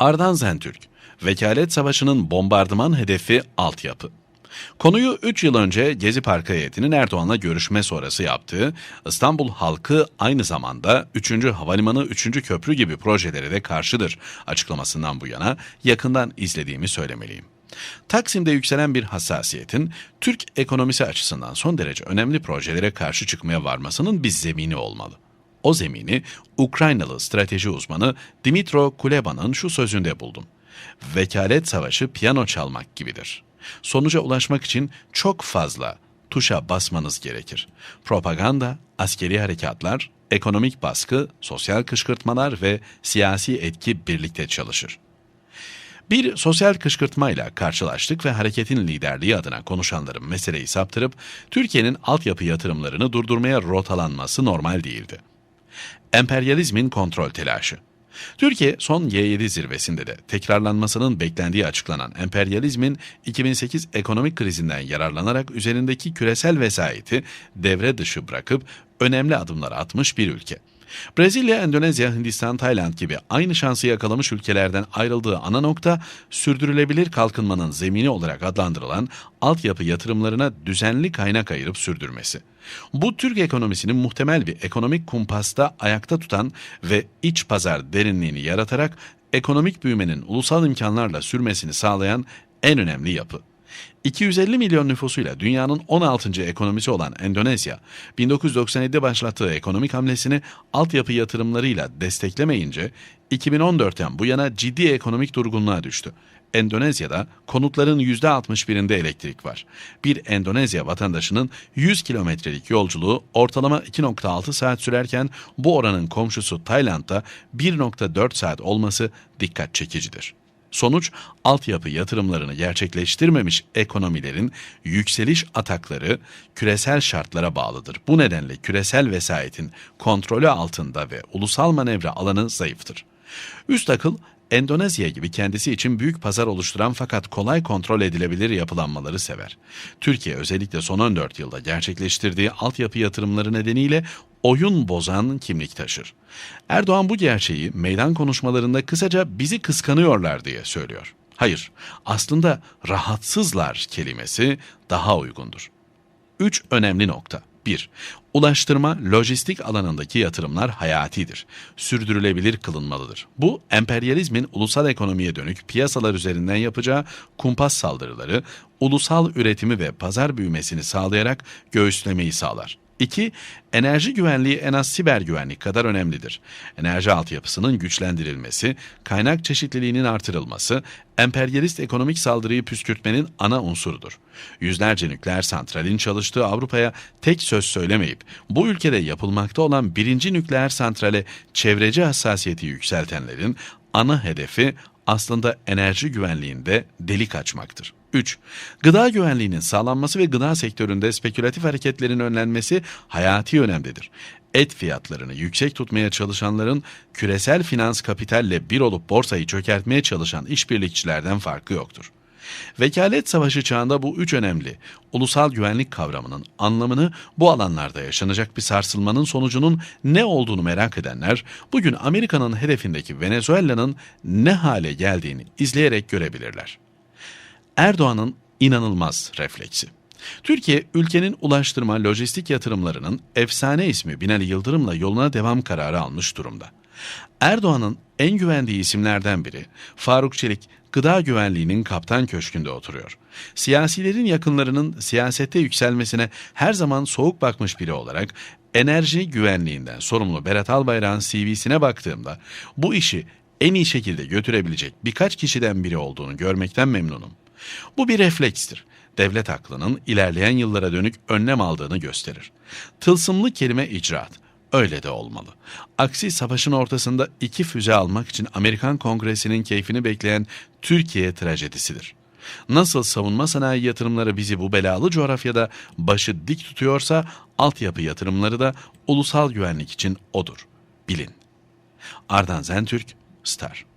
Ardan Zentürk, Vekalet Savaşı'nın bombardıman hedefi altyapı. Konuyu 3 yıl önce Gezi Parkı heyetinin Erdoğan'la görüşme sonrası yaptığı, İstanbul halkı aynı zamanda 3. Havalimanı 3. Köprü gibi projelere de karşıdır açıklamasından bu yana yakından izlediğimi söylemeliyim. Taksim'de yükselen bir hassasiyetin Türk ekonomisi açısından son derece önemli projelere karşı çıkmaya varmasının bir zemini olmalı. O zemini Ukraynalı strateji uzmanı Dimitro Kuleba'nın şu sözünde buldum. Vekalet savaşı piyano çalmak gibidir. Sonuca ulaşmak için çok fazla tuşa basmanız gerekir. Propaganda, askeri harekatlar, ekonomik baskı, sosyal kışkırtmalar ve siyasi etki birlikte çalışır. Bir sosyal kışkırtmayla karşılaştık ve hareketin liderliği adına konuşanların meseleyi saptırıp Türkiye'nin altyapı yatırımlarını durdurmaya rotalanması normal değildi. Emperyalizmin kontrol telaşı. Türkiye son G7 zirvesinde de tekrarlanmasının beklendiği açıklanan emperyalizmin 2008 ekonomik krizinden yararlanarak üzerindeki küresel vesayeti devre dışı bırakıp önemli adımlar atmış bir ülke. Brezilya, Endonezya, Hindistan, Tayland gibi aynı şansı yakalamış ülkelerden ayrıldığı ana nokta sürdürülebilir kalkınmanın zemini olarak adlandırılan altyapı yatırımlarına düzenli kaynak ayırıp sürdürmesi. Bu Türk ekonomisinin muhtemel bir ekonomik kumpasta ayakta tutan ve iç pazar derinliğini yaratarak ekonomik büyümenin ulusal imkanlarla sürmesini sağlayan en önemli yapı. 250 milyon nüfusuyla dünyanın 16. ekonomisi olan Endonezya, 1997'de başlattığı ekonomik hamlesini altyapı yatırımlarıyla desteklemeyince 2014'ten bu yana ciddi ekonomik durgunluğa düştü. Endonezya'da konutların %61'inde elektrik var. Bir Endonezya vatandaşının 100 kilometrelik yolculuğu ortalama 2.6 saat sürerken bu oranın komşusu Tayland'da 1.4 saat olması dikkat çekicidir. Sonuç, altyapı yatırımlarını gerçekleştirmemiş ekonomilerin yükseliş atakları küresel şartlara bağlıdır. Bu nedenle küresel vesayetin kontrolü altında ve ulusal manevra alanı zayıftır. Üst akıl Endonezya gibi kendisi için büyük pazar oluşturan fakat kolay kontrol edilebilir yapılanmaları sever. Türkiye özellikle son 14 yılda gerçekleştirdiği altyapı yatırımları nedeniyle oyun bozan kimlik taşır. Erdoğan bu gerçeği meydan konuşmalarında kısaca bizi kıskanıyorlar diye söylüyor. Hayır, aslında rahatsızlar kelimesi daha uygundur. Üç önemli nokta. 1. Ulaştırma, lojistik alanındaki yatırımlar hayatidir. Sürdürülebilir kılınmalıdır. Bu, emperyalizmin ulusal ekonomiye dönük piyasalar üzerinden yapacağı kumpas saldırıları, ulusal üretimi ve pazar büyümesini sağlayarak göğüslemeyi sağlar. 2. Enerji güvenliği en az siber güvenlik kadar önemlidir. Enerji altyapısının güçlendirilmesi, kaynak çeşitliliğinin artırılması, emperyalist ekonomik saldırıyı püskürtmenin ana unsurudur. Yüzlerce nükleer santralin çalıştığı Avrupa'ya tek söz söylemeyip, bu ülkede yapılmakta olan birinci nükleer santrale çevreci hassasiyeti yükseltenlerin ana hedefi aslında enerji güvenliğinde delik açmaktır. 3. Gıda güvenliğinin sağlanması ve gıda sektöründe spekülatif hareketlerin önlenmesi hayati önemlidir. Et fiyatlarını yüksek tutmaya çalışanların küresel finans kapitalle bir olup borsayı çökertmeye çalışan işbirlikçilerden farkı yoktur. Vekalet savaşı çağında bu üç önemli ulusal güvenlik kavramının anlamını bu alanlarda yaşanacak bir sarsılmanın sonucunun ne olduğunu merak edenler bugün Amerika'nın hedefindeki Venezuela'nın ne hale geldiğini izleyerek görebilirler. Erdoğan'ın inanılmaz refleksi. Türkiye, ülkenin ulaştırma, lojistik yatırımlarının efsane ismi Binali Yıldırım'la yoluna devam kararı almış durumda. Erdoğan'ın en güvendiği isimlerden biri Faruk Çelik, gıda güvenliğinin kaptan köşkünde oturuyor. Siyasilerin yakınlarının siyasette yükselmesine her zaman soğuk bakmış biri olarak enerji güvenliğinden sorumlu Berat Albayrak'ın CV'sine baktığımda bu işi en iyi şekilde götürebilecek birkaç kişiden biri olduğunu görmekten memnunum. Bu bir reflekstir. Devlet aklının ilerleyen yıllara dönük önlem aldığını gösterir. Tılsımlı kelime icraat. Öyle de olmalı. Aksi savaşın ortasında iki füze almak için Amerikan Kongresi'nin keyfini bekleyen Türkiye trajedisidir. Nasıl savunma sanayi yatırımları bizi bu belalı coğrafyada başı dik tutuyorsa altyapı yatırımları da ulusal güvenlik için odur. Bilin. Ardan Zentürk, Star